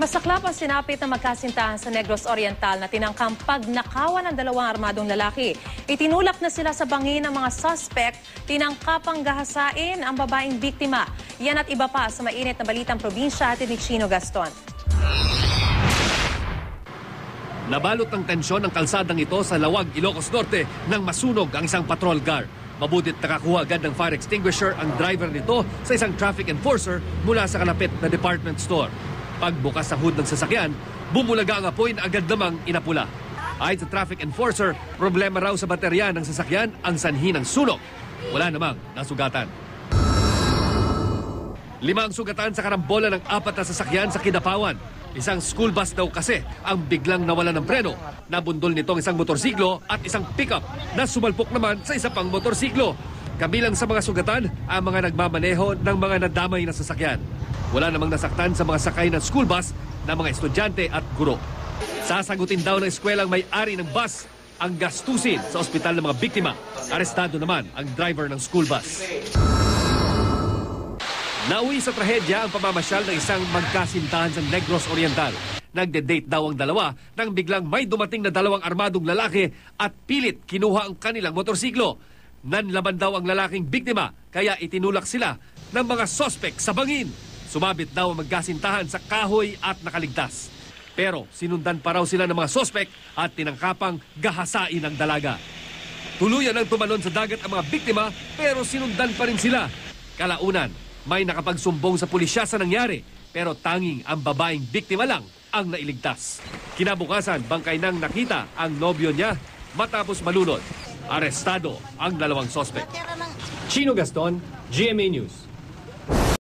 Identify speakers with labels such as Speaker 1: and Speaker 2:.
Speaker 1: Masaklap ang sinapit na magkasintahan sa Negros Oriental na tinangkang pagnakawan ng dalawang armadong lalaki. Itinulak na sila sa bangin ng mga suspect, tinangkapang gahasain ang babaeng biktima. Yan at iba pa sa mainit na balitang probinsya at ni Chino Gaston.
Speaker 2: Nabalot ng tensyon ang kalsadang ito sa Lawag, Ilocos Norte nang masunog ang isang patrol car. Mabutit nakakuha agad ng fire extinguisher ang driver nito sa isang traffic enforcer mula sa kalapit na department store. Pagbukas sa hood ng sasakyan, bumulaga ang apoy na agad namang inapula. Ayon sa traffic enforcer, problema raw sa baterya ng sasakyan ang sanhi ng sunog. Wala namang nasugatan. Lima ang sugatan sa karambola ng apat na sasakyan sa Kidapawan. Isang school bus daw kasi ang biglang nawala ng preno. Nabundol nitong isang motorsiklo at isang pickup na sumalpok naman sa isa pang motorsiklo. Kabilang sa mga sugatan ang mga nagmamaneho ng mga nadamay na sasakyan. Wala namang nasaktan sa mga sakay ng school bus na mga estudyante at guro. Sasagutin daw ng eskwela ang may-ari ng bus ang gastusin sa ospital ng mga biktima. Arestado naman ang driver ng school bus. Nauwi sa trahedya ang pamamasyal ng isang magkasintahan sa Negros Oriental. Nagde-date daw ang dalawa nang biglang may dumating na dalawang armadong lalaki at pilit kinuha ang kanilang motorsiklo. Nanlaban daw ang lalaking biktima kaya itinulak sila ng mga sospek sa bangin. Sumabit daw ang magkasintahan sa kahoy at nakaligtas. Pero sinundan pa raw sila ng mga sospek at tinangkapang gahasain ang dalaga. Tuluyan ang tumalon sa dagat ang mga biktima pero sinundan pa rin sila. Kalaunan, may nakapagsumbong sa pulisya sa nangyari pero tanging ang babaeng biktima lang ang nailigtas. Kinabukasan, bangkay nang nakita ang nobyo niya matapos malunod. Arestado ang dalawang sospek. Chino Gaston, GMA News.